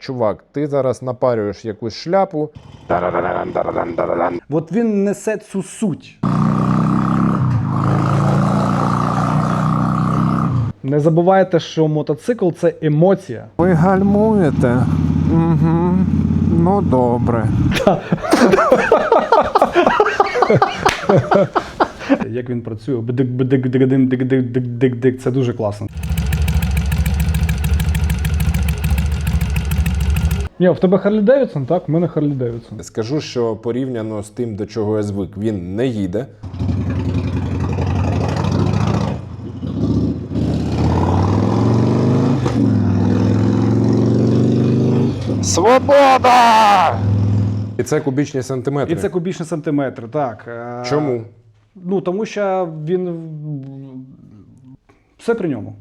Чувак, ти зараз напарюєш якусь шляпу. От він несе цю суть. Не забувайте, що мотоцикл це емоція. Ви гальмуєте. Угу. Ну добре. Як він працює, бдик бдик дик дик дик дик дик це дуже класно. Ні, в тебе Харлі Девідсон, так? У мене Харлі Девідсон. Скажу, що порівняно з тим, до чого я звик, він не їде. Свобода! І це кубічні сантиметри. І це кубічні сантиметри, так. Е, Чому? Ну, тому що він. Все при ньому.